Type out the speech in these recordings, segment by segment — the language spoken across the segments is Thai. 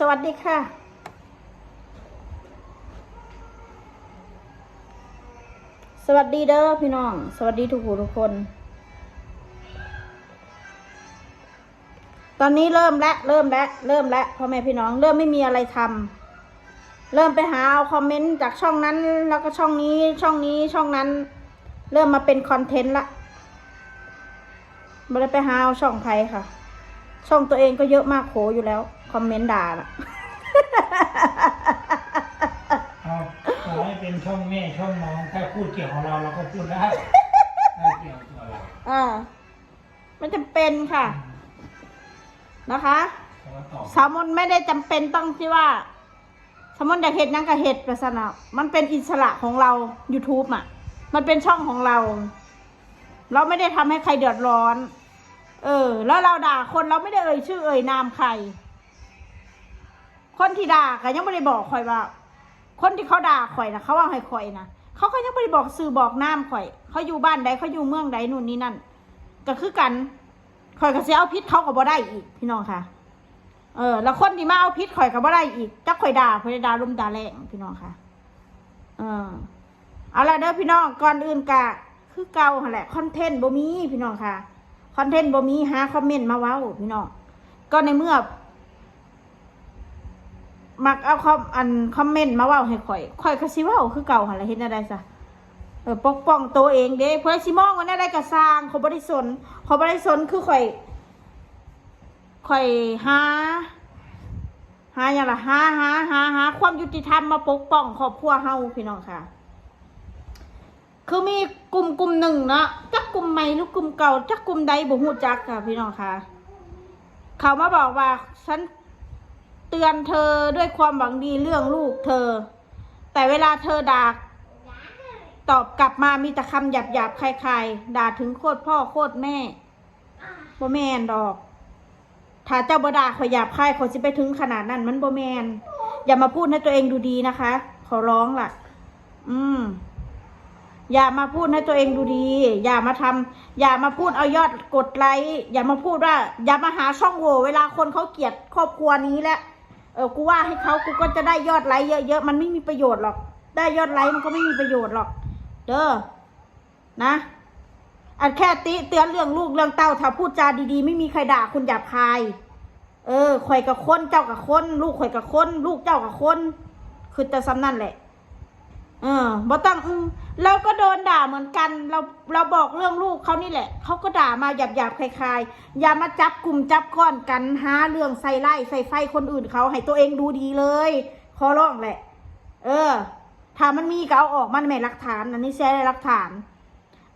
สวัสดีค่ะ สวัสดีเด้อพี่น้อง สวัสดีทุกผู้ทุกคน ตอนนี้เริ่มแล้วเริ่มแล้วเริ่มแล้วพ่อแม่พี่น้อง เริ่มไม่มีอะไรทำเริ่มไปหาเอาคอมเมนต์จากช่องนั้น แล้วก็ช่องนี้ช่องนี้ช่องนั้น เริ่มมาเป็นคอนเทนต์ละไม่ได้ไปหาเอาช่องใครค่ะ ช่องตัวเองก็เยอะมากโขอยู่แล้ว คอมเมนต์ด่าน่ะ เอาขอให้เป็นช่องแม่ช่องน้องถ้าพูดเกี่ยวของเราเราก็พูดได้ถ้าเกี่ยวตัวเราอ่ามันจำเป็นค่ะ นะคะ แต่ว่าตอบสาวมนไม่ได้จำเป็นต้องที่ว่าสาวมนอยากเห็ดหยังกับเห็ดไปซะนะมันเป็นอิสระของเรา YouTube อะ มันเป็นช่องของเรา เราไม่ได้ทำให้ใครเดือดร้อน เออ แล้วเราด่าคนเราไม่ได้เอ่ยชื่อเอ่ยนามใคร คนที่ด่าก็ยังไม่ได้บอกคอยว่า คนที่เขาด่าข่อยนะเขาว่าให้ข่อยนะเขาก็ยังไม่ได้บอกสื่อบอกน้ำข่อย เขาอยู่บ้านใดเขาอยู่เมืองใดนู่นนี่นั่น ก็คือกันข่อยก็เสียเอาพิษเขาก็บ่ได้อีก พี่น้องค่ะ เออ แล้วคนที่มาเอาพิษข่อยก็บ่ได้อีกจักข่อยด่าข่อยด่าลมด่าแรงพี่น้องค่ะ เออเอาละเด้อพี่น้องก่อนอื่นกะคือเก่าหะแหละคอนเทนต์บ่มีพี่น้องค่ะคอนเทนต์บ่มีหาคอมเมนต์มาเว้าพี่น้องก็ในเมื่อ มักเอาคอมอันคอมเมนต์มาเว้าให้ข่อยข่อยก็สิเว้าคือเก่าหั่นแหละเฮ็ดได้ซะเออปกป้องตัวเองเด้เพื่อสิมองว่าแนวใดก็สร้างเขาบ่ได้สนเขาบ่ได้สนคือข่อยข่อยหาหาหยังล่ะหาหาหาหาความยุติธรรมมาปกป้องครอบครัวเฮาพี่น้องค่ะ คือมีกลุ่มกลุ่มหนึ่งเนาะจักกลุ่มใหม่หรือกลุ่มเก่าจักกลุ่มใดบ่ฮู้จักค่ะ พี่น้องค่ะ เขามาบอกว่าฉัน เตือนเธอด้วยความหวังดีเรื่องลูกเธอ แต่เวลาเธอด่าตอบกลับมามีแต่คำหยาบหยาบๆคลายๆด่าถึงโคตรพ่อโคตรแม่บ่แมนดอก ถ้าเจ้าบดาขอยหยาบคายขอยสิไปถึงขนาดนั้นมันบ่แมนอย่ามาพูดให้ตัวเองดูดีนะคะ ขอร้องล่ะ อืม อย่ามาพูดให้ตัวเองดูดี อย่ามาทำอย่ามาพูดเอายอดกดไลค์ อย่ามาพูดว่า อย่ามาหาช่องโหว่เวลาคนเขาเกลียดครอบครัวนี้แหละ เออกูว่าให้เขากูก็จะได้ยอดไลค์เยอะๆมันไม่มีประโยชน์หรอก ได้ยอดไลค์มันก็ไม่มีประโยชน์หรอก เด้อนะอันแค่ติเตือนเรื่องลูกเรื่องเต้าถ้าพูดจาดีๆ ไม่มีใครด่าคุณหยาบคาย เออข่อยกับคนเจ้ากับคน ลูกข่อยกับคน ลูกเจ้ากับคน คือแต่ซ้ำนั่นแหละ เออบ่ต้องอืมเราก็โดนด่าเหมือนกัน เราเราบอกเรื่องลูกเขานี่แหละ เขาก็ด่ามาหยาบหยาบๆคลายๆ อย่ามาจับกลุ่มจับก้อนกันหาเรื่องใส่ไล่ใส่ไฟคนอื่นเขาให้ตัวเองดูดีเลย ขอร้องแหละ เออ ถ้ามันมีก็เอาออกมันไม่หลักฐานอันนี้แชร์ได้หลักฐาน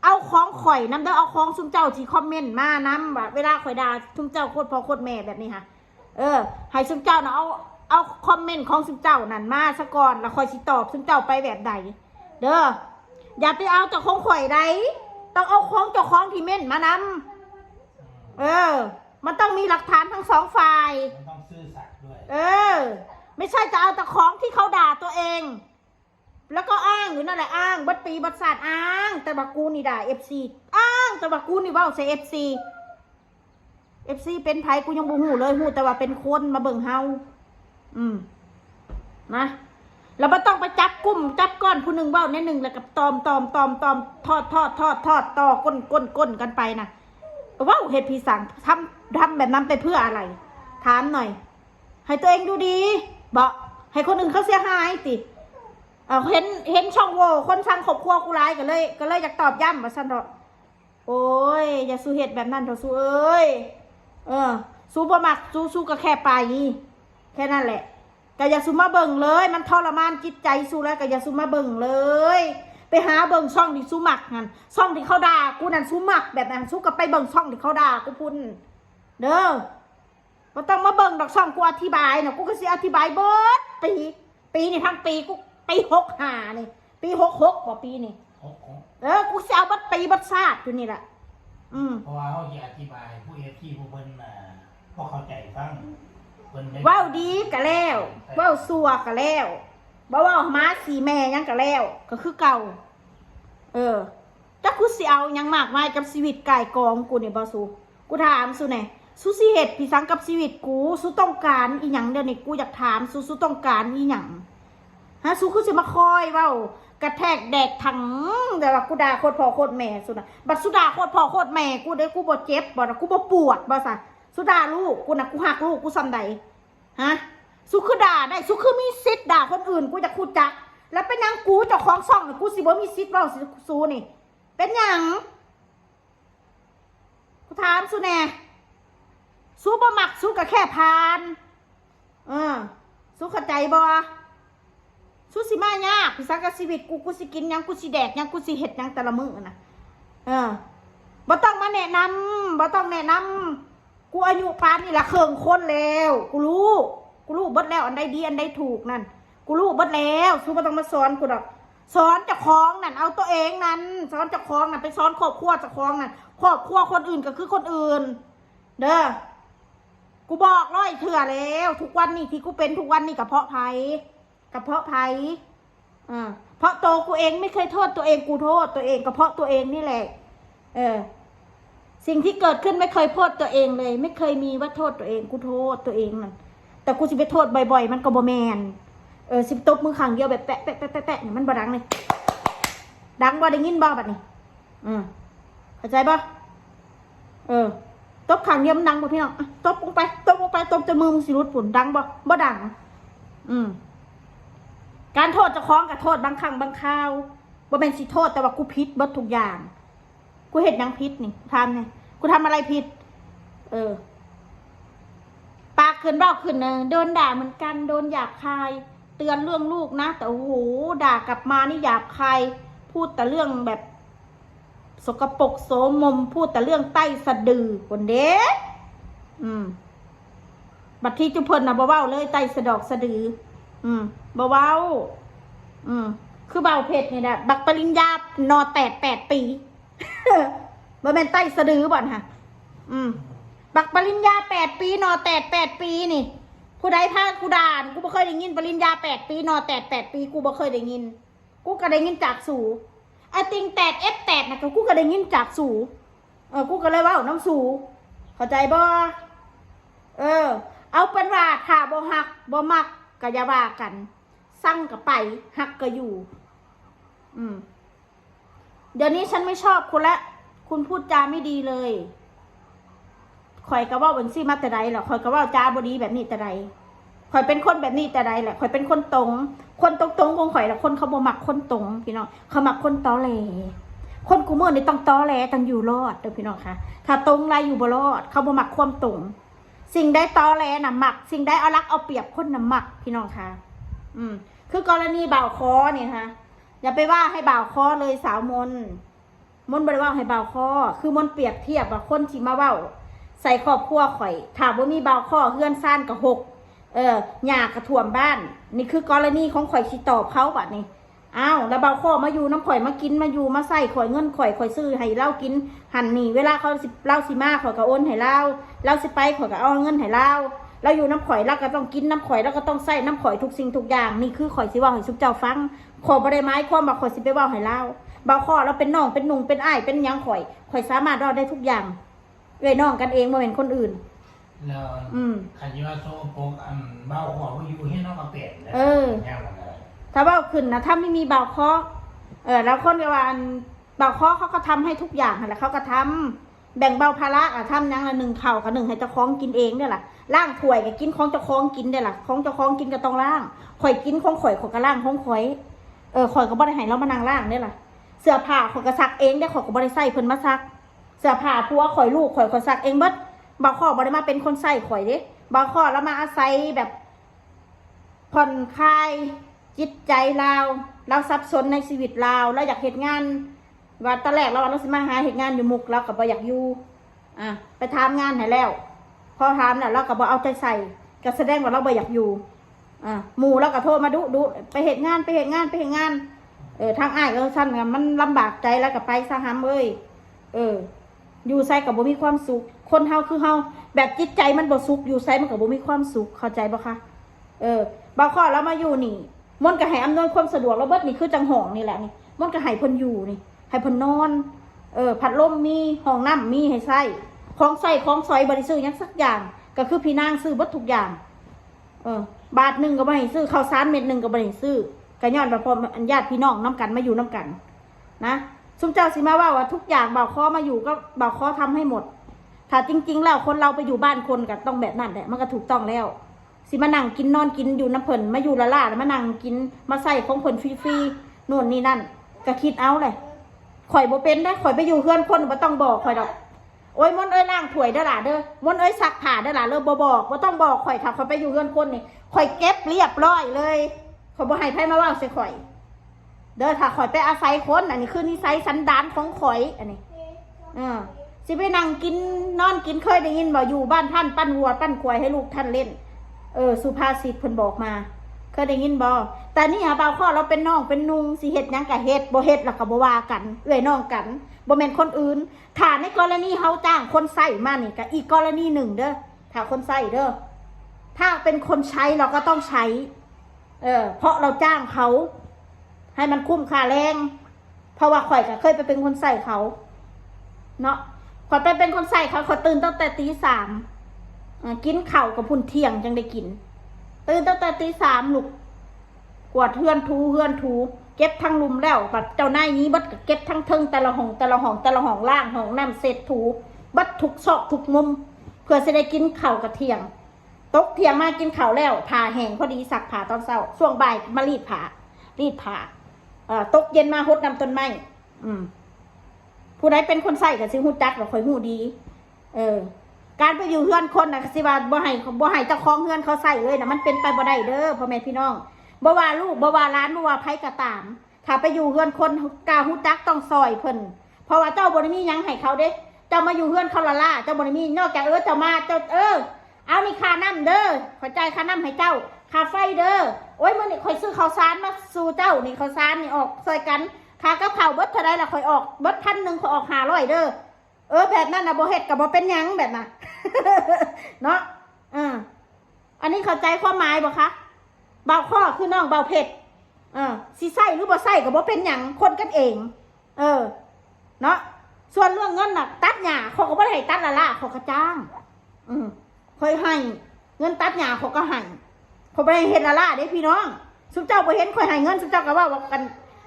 เอาของข่อยน้ำเด้อเอาของซุมเจ้าที่คอมเมนต์มาน้ำแบบเวลาข่อยด่าซุมเจ้าโคตรพ่อโคตรแม่แบบนี้ค่ะ เออให้ซุมเจ้านะเอา เอาคอมเมนต์ของซุมเจ้านั่นมาซะก่อนแล้วค่อยสิตอบซุมเจ้าไปแบบใดเด้ออย่าไปเอาจากของข่อยใดต้องเอาของเจ้าของที่เม่นมานำเออ มันต้องมีหลักฐานทั้งสองฝ่าย มันต้องซื่อสัตย์ด้วย เออ ไม่ใช่จะเอาแต่ของที่เขาด่าตัวเอง แล้วก็อ้างอยู่นั่นแหละอ้าง บัดปีบัดศาสตร์อ้าง แต่บักกูนี่ด่าเอฟซีอ้างแต่บักกูนี่เว่าใส่เอฟซีเอฟซีเป็นไผกูยังบูหูเลยหูแต่ว่าเป็นคนมาเบิ่งเฮา อืมนะแล้วมันต้องไปจับกลุ่มจับก้อนผู้หนึ่งเบ้าในหนึ่งแล้วกับตอมตอมตอมตอมทอดทอดทอดทอดต่อก้นก้นก้นกันไปนะว้าวเหตุพีสังทำทำแบบนั้นไปเพื่ออะไร ถามหน่อย ให้ตัวเองดูดีบอกให้คนอื่นเขาเสียหายติเอาเห็นเห็นช่องโหว่คนสั่งขบครัวกูร้ายก็เลย ก็เลยอยากตอบย้ำมาสันเถอะโอ้ย อย่าสู้เหตุแบบนั้นเถอะสู้เอ้ยเออสู้บ่มักสู้สู้ก็แค่ไปแค่นั้นแหละก็อย่าสู้มาเบิ่งเลย มันทรมานจิตใจสู้แล้วก็อย่าสู้มาเบิ่งเลย ไปหาเบิ่งช่องที่สู้มักนั่นช่องที่เขาด่ากูนั่นสู้มักแบบนั้นสู้ก็ไปเบิ่งช่องที่เขาด่ากูพุ่นเด้อก็ต้องมาเบิ่งดอกช่องกูอธิบายนะกูก็สิอธิบายเบิดปี ปีนี่ทั้งปีกูปีหกหานี่ ปีหกหกกว่าปีนี่โอ้โหเออกูสิเอาบัดปีบัดซาดอยู่นี่แหละอืมเพราะว่าเขาจะอธิบายผู้เอฟที่ผู้เพิ่นน่ะพอเข้าใจฟัง เพิ่นได้เว้าดีกะแล้วเว้าซัวกะแล้วบ่เว้ามาสีแม่หยังกะแล้ว ก็คือเก่า เออจักกูสิเอาหยังมากมายกับชีวิตกายกองกูนี่บ่สูกูถามสูแหน่สู้สิเหตุพี่สังกับชีวิตกูสู้ต้องการอีหยังเดี๋ยวนี้กูอยากถามสู้สู้ต้องการอีหยังฮะสู้คือสิมาคอยเว้ากระแทกแดกถังแต่ว่ากูด่าโคตรพ่อโคตรแม่สุดนะบัดสุดาโคตรพ่อโคตรแม่กูได้กูบ่เจ็บบ่นะกูบ่ปวดบ่ซะ สุดาลูกกูนะกูหักลูกกูซ้ำใดฮะสู้คือด่าได้สู้คือมีสิทธิ์ด่าคนอื่นกูจะคูจัก แล้วเป็นยังกูเจ้าของช่องกูสิบ่มีสิทธิ์เว้าสิสูนี่ เป็นยังกูถามสู้แน่สู้บ่มักสู้ก็แค่พานเออสู้เข้าใจบ่สู้สิมายากพี่สังกับชีวิตกูกูสิกินยังกูสิแดกยังกูสิเฮ็ดยังแต่ละมือนะเออบ่ต้องมาแนะนำบ่ต้องแนะนำ กูอายุปานนี่ละเครื่องคนแล้ว กูรู้ กูรู้เบิดแล้วอันใดดีอันใดถูกนั่น กูรู้เบิดแล้วสู้บ่ต้องมาสอนกูดอก สอนเจ้าของนั่นเอาตัวเองนั่นสอนเจ้าของนั่นไปสอนครอบครัวเจ้าของนั่นครอบครัวคนอื่นก็คือคนอื่น เด้อ กูบอกร้อยเถื่อแล้ว ทุกวันนี้ที่กูเป็นทุกวันนี้กับเพาะไผ่กับเพาะไผ่อ่าเพราะโตกูเองไม่เคยโทษตัวเองกูโทษตัวเองก็เพาะตัวเองนี่แหละ เออ สิ่งที่เกิดขึ้นไม่เคยโทษตัวเองเลย ไม่เคยมีว่าโทษตัวเองกูโทษตัวเองนั่นแต่กูสิไปโทษบ่อยๆ มันก็บ่แมนเออสิตบมือขังเดียวแบบแปะแปะแปะแปะแปะเนี่ยมันบ่ดังเลยดังบ่ได้ยินบ่บัดนี้อืมเข้าใจบ่เออตบขังเดียวมันดังบ่พี่น้องตบลงไปตบลงไปตบจนมือมึงสิรุดฝุ่นดังบ่บ่ดัง อืมการโทษจะคล้องกับโทษบางครั้งบางคราวบ่เป็นสิโทษแต่ว่ากูผิดเบิดทุกอย่าง กูเห็นยังผิดนี่ทำไงกูทำอะไรผิด เออ ปากขึ้นบอกขึ้นเนอโดนด่าเหมือนกัน โดนหยาบคาย เตือนเรื่องลูกนะ แต่โอ้โหด่ากลับมานี่หยาบคาย พูดแต่เรื่องแบบ สกปรกโสมม พูดแต่เรื่องใต้สะดือคนเด้อืม บัดที่จุเพิ่นนะบ่เว้าเลยใต้สะดอกสะดือ อืมบ่เว้า อืม คือเบาเพชรนี่แหละบักปริญญานอแตดแปดปี บ่แม่นใต้สะดือบ่อนค่ะ อืม บักปริญญาแปดปีนอแตดแปดปีนี่ผู้ใดพากูด่านกูบ่เคยได้ยินปริญญาแปดปีนอแตดแปดปี กูบ่เคยได้ยิน กูก็ได้ยินจากสูไอติงแตดเอฟแตดนะกูก็ได้ยินจากสูเออกูก็เลยว่าน้ำสูเข้าใจบ่เออ เอาเป็นว่าถ้าบ่หักบ่มักก็อย่าว่ากัน สั่งก็ไปหักก็อยู่ อืม เดี๋ยวนี้ฉันไม่ชอบคุณละ คุณพูดจาไม่ดีเลยข่อยก็เว่าเป็นซี่มาแต่ใดแหละข่อยก็เว่าจาบดีแบบนี้แต่ใดข่อยเป็นคนแบบนี้แต่ใดแหละข่อยเป็นคนตรง คนตรงตรงๆของข่อยละคนเขาบ่มักคนตรงพี่น้องเขามักคนตอแหลคนกูเมื่อนี่ต้องตอแหลต้องอยู่รอดเด้อพี่น้องค่ะถ้าตรงไรอยู่บ่รอด เขาบ่มักความตรง สิ่งได้ตอแหลน่ะมัก สิ่งได้เอารักเอาเปรียบคนน่ะมักพี่น้องค่ะ อืม คือกรณีบ่าวคอเนี่ยนะคะ อย่าไปว่าให้บ่าวคอเลยสาวมนมนบริว่าให้บ่าวคอ คือมนเปรียบเทียบว่าคนที่มาเว้า ใส่ครอบครัวข่อย ถามว่ามีบ่าวคอเฮือนซ่านกับหกเออหยากระถ่วมบ้าน นี่คือกรณีของข่อยที่ตอบเขาบัดนี้อ้าวแล้วเบาคอมาอยู่น้ำข่อยมากินมาอยู่มาใส่ข่อยเงินข่อยข่อยซื้อให้เล่ากินหันหนีเวลาเขาสิเล่าสิมาข่อยก็โอนให้เล่าเล่าสิไปข่อยก็เอาเงินให้เล่า เราอยู่น้ำข่อยเราก็ต้องกินน้ำข่อยเราก็ต้องใส่น้ำข่อยทุกสิ่งทุกอย่างนี่คือข่อยสิเว่าให้สุกเจ้าฟังขอบ่ได้ไม้ความว่าข่อยสิไปเว่าให้เล่าบ่าวคอเราเป็นน้องเป็นหนุ่งเป็นอ้ายเป็นหยังข่อยข่อยสามารถเล่าได้ทุกอย่างเอ้ยน้องกันเองบ่เป็นคนอื่นแล้วอืมขันยว่าโซโปกอันเบ้าหัวว่าอยู่ให้น้องกระเป็ดนะเออย่างมันเลยถ้าเบาขึ้นนะถ้าไม่มีเบาเคาะเออแล้วคนก็ว่าอันเบาเคาะเขาก็ทำให้ทุกอย่างนั่นแหละเขาก็ทำ แบ่งเบาภาระอะทำอยังละหนึ่งเข่ากับหนึ่งให้เจ้าของกินเองเนี่ยแหละล่างถ้วยกับกินของเจ้าของกินเนี่ยแหละของเจ้าของกินก็ต้องล่างข่อยกินของข่อยข่อยก็ล่างของข่อยเออข่อยก็บ่ได้ให้เรามานั่งล่างเนี่ยแหละเสื้อผ้าข่อยก็ซักเองได้ข่อยก็บ่ได้ใส่เพิ่นมาซัก เสื้อผ้าผัวข่อยลูกข่อยข่อยซักเองเบิดบางข้อบ่ได้มาเป็นคนใส่ข่อยเด้บางข้อแล้วมาอาศัยแบบผ่อนคลายจิตใจเราเราสับสนในชีวิตเราเราอยากเหตุงาน ว่าตอนแรกเราเราสิมาหาเหตุงานอยู่มุกเราก็บ่อยากอยู่อะไปทำงานให้แล้ว พอทำแล้วเราก็บ่เอาใจใส่ก็แสดงว่าเราบ่อยากอยู่อะหมู่เราก็โทรมาดุดุไปเหตุงานไปเหตุงานไปเหตุงานเออทางอ้ายก็สั้นกันมันลำบากใจแล้วก็ไปซะหามเอ้ยเออ อยู่ไซกับบ่มีความสุข คนเฮาคือเฮาแบบจิตใจมันบ่สุขอยู่ไซมันกับบ่มีความสุขเข้าใจบ่คะเออบางข้อเรามาอยู่นี่มนก็ให้อำนวยความสะดวกแล้วเบิดนี่คือจังหองนี่แหละนี่มนก็ให้เพิ่นอยู่นี่ ให้เพิ่นนอน เออพัดลมมีห้องน้ำมีให้ใช้ของใส่ของสอยบริซื้อหยังสักอย่าง ก็คือพี่นางซื้อบัดทุกอย่าง เออ บาทหนึ่งก็บ่ให้ซื้อข้าวสารเม็ดหนึ่งก็บ่ให้ซื้อก็ย้อนว่าพออันญาติพี่น้องน้กันมาอยู่น้กัน นะซุมเจ้าสิมาว่าว่าทุกอย่างบ่าวคอมาอยู่ก็บ่าวคอทำให้หมด ถ้าจริง ๆ แล้วคนเราไปอยู่บ้านคนก็ต้องแบบนั้นแหละมันก็ถูกต้องแล้วสิมานั่งกินนอนกินอยู่น้ำเพิ่นมาอยู่ละล่าแล้วมานั่งกินมาใส่ของเพินฟรีๆนู่นนี่นั่นก็คิดเอาเลย ข่อยบ่เป็นได้ข่อยไปอยู่เฮือนคนบ่ต้องบอกข่อยดอกโอ้ยมนเอ้ยล้างถวยเด้อล่ะเด้อมนเอ้ยซักผ้าเด้อล่ะเด้อบ่บอกบ่ต้องบอกข่อยถ้าข่อยไปอยู่เฮือนคนนี่ข่อยเก็บเรียบร้อยเลยข่อยบ่ให้ไผมาว้าใส่ข่อย เด้อถ้าข่อยไปอาศัยคนอันนี้คือนิสัยสันดานของข่อยอันนี้เออสิไปนั่งกินนอนกินเคยได้ยินบ่อยู่บ้านท่านปั้นวัวปั้นควายให้ลูกท่านเล่น เออ สุภาษิตเพิ่นบอกมา ยได้ยินบ่แต่นี่หาบ่าวข้อเราเป็นน้องเป็นนุงสิเฮ็ดหยังกะเฮ็ดบ่เฮ็ดแล้วก็บ่ว่ากัน เอื้อยน้องกันบ่แม่นคนอื่น ถ้าในกรณีเฮาจ้างคนใส่มานี่ก็อีกกรณีหนึ่งเด้อถ้าคนใส่เด้อถ้าเป็นคนใช้เราก็ต้องใช้ เออ เพราะเราจ้างเขา ให้มันคุ้มค่าแรง เพราะว่าข่อยก็เคยไปเป็นคนใส่เขา เนาะข่อยไปเป็นคนใส่เขาข่อยตื่นตั้งแต่ตีสามกินข้าวกับพุ่นเที่ยงจังได้กิน ตื่นตั้งแต่ตีสามลูกกวาดเฮือนทูเฮือนทูเก็บทั้งลุมแล้วบัดเจ้านายนี้บัดเก็บทั้งเทิงแต่ละห้องแต่ละห้องแต่ละห้องล่างห้องน้ำเสร็จถูบัดทุกซอกทุกมุม เพื่อจะได้กินข้ากับเทียงตกเทียงมากินข้าวแล้วผ่าแห้งพอดีสักผ่าตอนเช้าช่วงบ่ายมารีดผ่ารีดผ่าเอ่อตกเย็นมาหดน้ำต้นไม้อืม ผู้ใดเป็นคนใส่กับซิฮู้จักหรือคอยฮู้ดี เออ การไปอยู่เฮือนคนนะสิว่าบ่ให้บ่ให้เจ้าของเฮือนเขาใส่เลยนะมันเป็นไปบ่ได้เด้อพ่อแม่พี่น้องบ่ว่าลูกบ่ว่าหล้านบ่ว่าไผก็ตาม ถ้าไปอยู่เฮือนคนกาฮู้จักต้องซอยเพิ่นเพราะว่าเจ้าบ่ได้มีหยังให้เขาเด้เจ้ามาอยู่เฮือนเขาละล่าเจ้าบ่ได้มีนอกจากเออเจ้ามาเจ้าเออเอานี่ค่าน้ำเด้อขอจ่ายค่าน้ำให้เจ้าค่าไฟเด้อโอ้ยมื้อนี้ข่อยซื้อข้าวสารมาสู่เจ้านี่ข้าวสารนี่ออกซอยกันค่ากับข้าวเบิดเท่าใดล่ะข่อยออกเบิดพันหนึ่งข่อยออก500เด้อ เออแบบนั้นนะบ่เฮ็ดกับบ่เป็นยังแบบน่ะเนาะอ่าอันนี้เข้าใจความหมายบ่คะเบาข้อคือน้องเบาเผ็ดอ่าสิใส่หรือบ่ใส่ก็บ่เป็นหยังคนกันเอง เออ เนาะส่วนเรื่องเงินน่ะ ตัดหญ้าเขาก็บ่ได้ให้ตัดละล่ะเขาก็จ้าง อืมเคยให้ เงินตัดหญ้าเขาก็ให้เขาบ่ได้เฮ็ดละล่ะเด้พี่น้องสุเจ้าบ่เห็นข่อยให้เงินสุเจ้าก็ว่าว่ากัน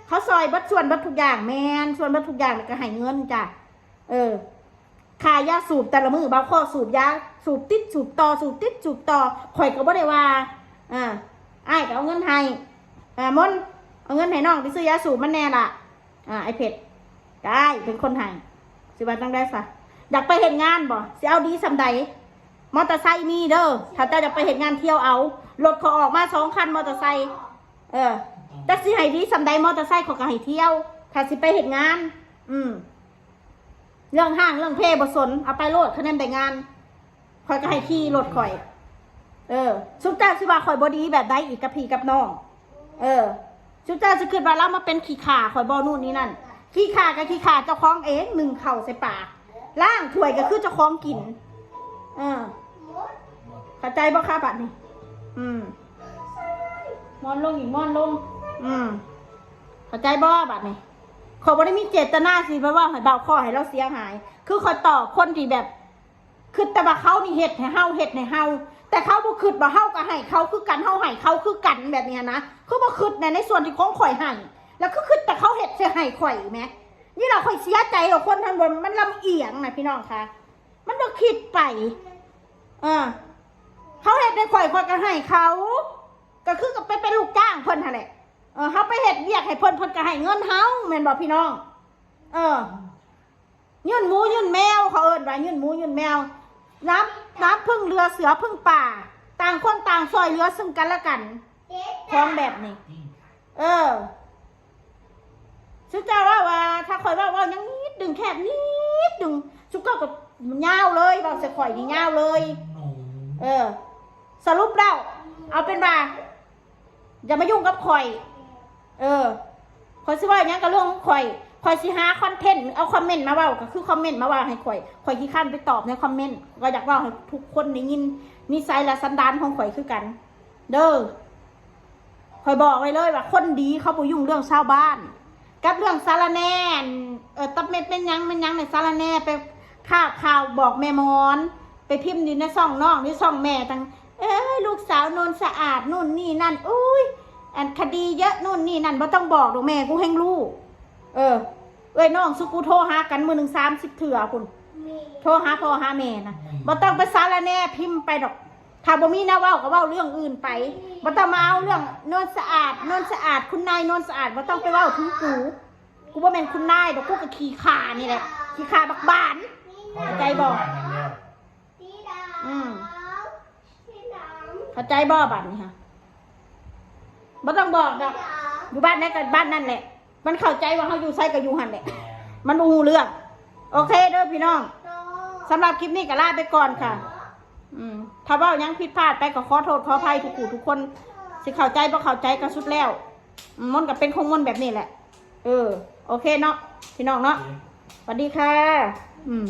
เขาซอยบัดส่วนบัดทุกอย่างแมนส่วนบัดทุกอย่างแล้วก็ให้เงินจ้ะเออ ค่ายยาสูบแต่ละมือบางข้อสูบยาสูบติดสูบต่อสูบติดสูบต่อข่อยก็บ่ได้ว่าอ่าไอ้ก็เอาเงินให้อ่ามนเอาเงินให้น้องไปซื้อยาสูบมันแน่ล่ะ อ่าไอเผ็ดได้เป็นคนให้สิว่าต้องได้ซะอยากไปเห็นงานบ่สิเอาดีสำใดมอเตอร์ไซค์มีเด้อถ้าเจ้าจะไปเห็นงานเที่ยวเอารถเขาออกมาสองคันมอเตอร์ไซค์เออจักสิให้ดีสำใดมอเตอร์ไซค์เขาก็ให้เที่ยวถ้าสิไปเห็นงาน อืม เรื่องห้างเรื่องเพศบสนเอาไปโลดคะแนนแต่งงานคอยก็ให้ขี่รถข่อย เออชุดเจ้าสิว่าข่อยบอดีแบบใดอีกกับพี่กับน้อง เออชุดเจ้าจะคิดว่าเรามาเป็นขี้ข่าข่อยบอนู่นนี่นั่นขี้ข่ากับขี้ข่าเจ้าของเองหนึ่งเข่าใส่ปากล่างถ้วยก็คือเจ้าของกินเออเข้าใจบ่คะบัดนี้ อืมมอนลงอีกมอนลง อืมเข้าใจบ่บัดนี้ ขอยบ่ได้มีเจตนาสิเพราะว่าให้เบาคอให้เราเสียหาย คือขอยตอบคนที่แบบ คือแต่ว่าเขานี่เฮ็ดให้เฮาเฮ็ดให้เฮาแต่เขาบ่คิดว่าเฮาก็ให้เขาคือกันเฮาให้เขาคือกันแบบเนี้ยนะคือบ่คิดในในส่วนที่ของข่อยให้แล้วคือคิดแต่เขาเฮ็ดเสียให้ข่อยแหมนี่เราข่อยเสียใจกับคนทั้งบนมันลำเอียงนะพี่น้องคะมันบ่คิดไปเออเขาเฮ็ดให้ข่อยข่อยก็ให้เขา ก็คือกับไปเป็นลูกจ้างเพิ่นหั่นแหละ เออเขาไปเห็ดเรียกให้เพิ่นเพิ่นก็ให้เงินเฮาแม่นบอกพี่น้อง เออ ยื่นหมูยื่นแมวเขาเอิ้นว่ายื่นหมูยื่นแมวน้ำน้ำพึ่งเรือเสือพึ่งป่า ต่างคนต่างซอยเรือซึ่งกันและกันคล้องแบบนี้ เออชุดเจ้าว่าว่า ถ้าคอยว่าว่ายังนิดดึงแคบนิดดึงชุดก็ก็ยาวเลยบอกจะข่อยนี่ยาวเลย เออ สรุปแล้วเอาเป็นว่าอย่ามายุ่งกับข่อย เออข่อยสิว่าอย่างนี้ก็เรื่องของข่อยข่อยสิหาคอนเทนต์เอาคอมเมนต์มาว่าก็คือคอมเมนต์มาว่าให้ข่อยข่อยขี้ข้านไปตอบในคอมเมนต์ก็อยากว่าให้ทุกคนได้ยินนิสัยและสันดานของข่อยคือกัน เด้อข่อยบอกไว้เลยว่า คนดีเขาบ่ยุ่งเรื่องชาวบ้าน กับเรื่องสารแน่เออตับเม็ดเป็นยังเป็นยังในสารแน่ไปข้าวข่าวบอกแม่มอน ไปพิมพ์อยู่ในซ่องน้องหรือซ่องแม่ตังเอ้ยลูกสาวนนสะอาดนู่นนี่นั่นอุ้ย อันคดีเยอะนู่นนี่นั่นบ่ต้องบอกดอกแม่กูแห่งรู้เออ เอ้ยน้องสุกูโทรหากันมือหนึ่งสามสิบเถื่อคุณ โทรหาพ่อหาแม่นะบ่ต้องไปสารแหน่พิมพ์ไปดอก ถ้าบ่มีแนะเว้าก็เว้าเรื่องอื่นไปบ่ต้องมาเอาเรื่องนวลสะอาดนวลสะอาดคุณนายนวลสะอาดบ่ต้องไปเว้าถึงกู กูบ่แม่นคุณนายดอกกูก็ขี้ข่านี่แหละขี้ข่าบักบานเข้าใจบอกอืมเข้าใจบ่บัดนี้ค่ะ บ่ต้องบอกดอกอยู่บ้านไหนก็บ้านนั่นแหละ มันเข้าใจว่าเฮาอยู่ไสก็อยู่หันแหละมันอูเรื่อง โอเคเด้อพี่น้องสำหรับคลิปนี้ก็ลาไปก่อนค่ะ อืมถ้าเว่ายังผิดพลาดไปก็ขอโทษขออภัยทุกผู้ทุกคนสิเข้าใจบ่เข้าใจก็สุดแล้วอืมมันก็เป็นของมันแบบนี้แหละ เออ โอเคเนาะพี่น้องเนาะสวัสดีค่ะ อืม